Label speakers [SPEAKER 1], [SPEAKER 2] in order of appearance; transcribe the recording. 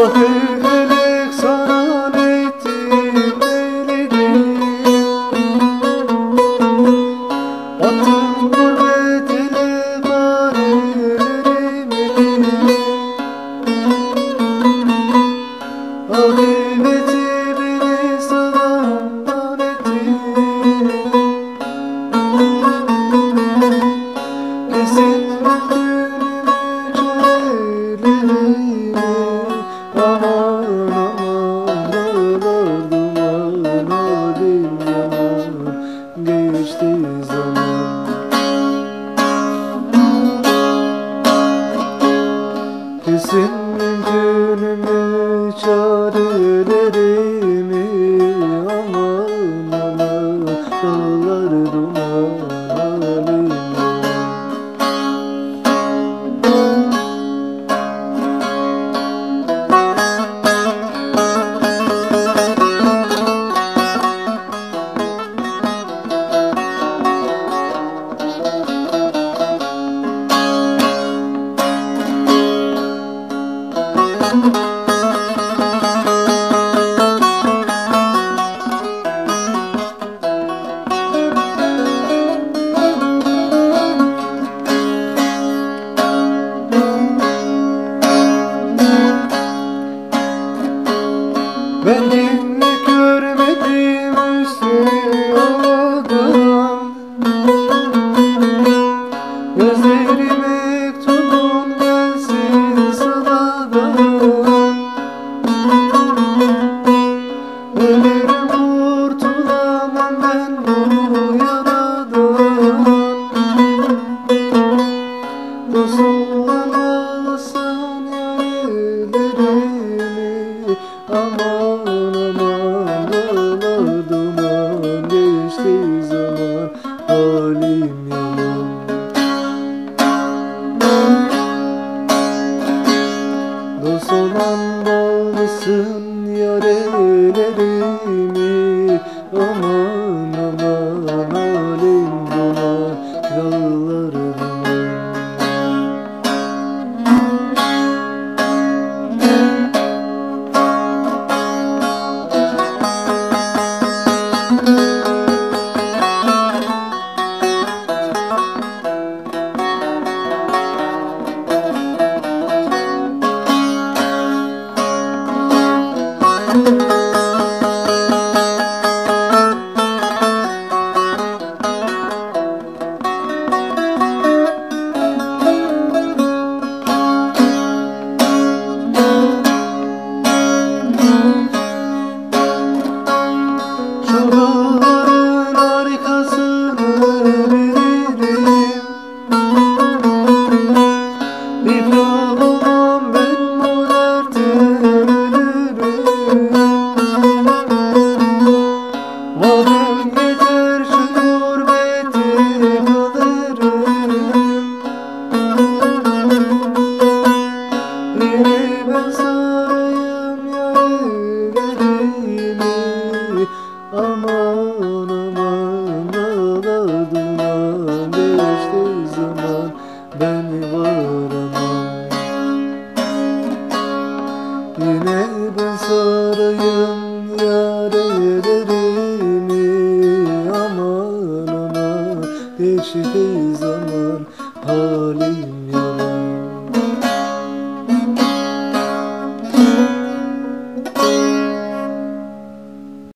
[SPEAKER 1] Oh, sensin Ben Benim görmedim Hüseyin hiçbir zaman halim yaman Dost olan bağlısın yar ama Oh. varamam Yine ben sarayım yâre Aman aman geçti zaman halim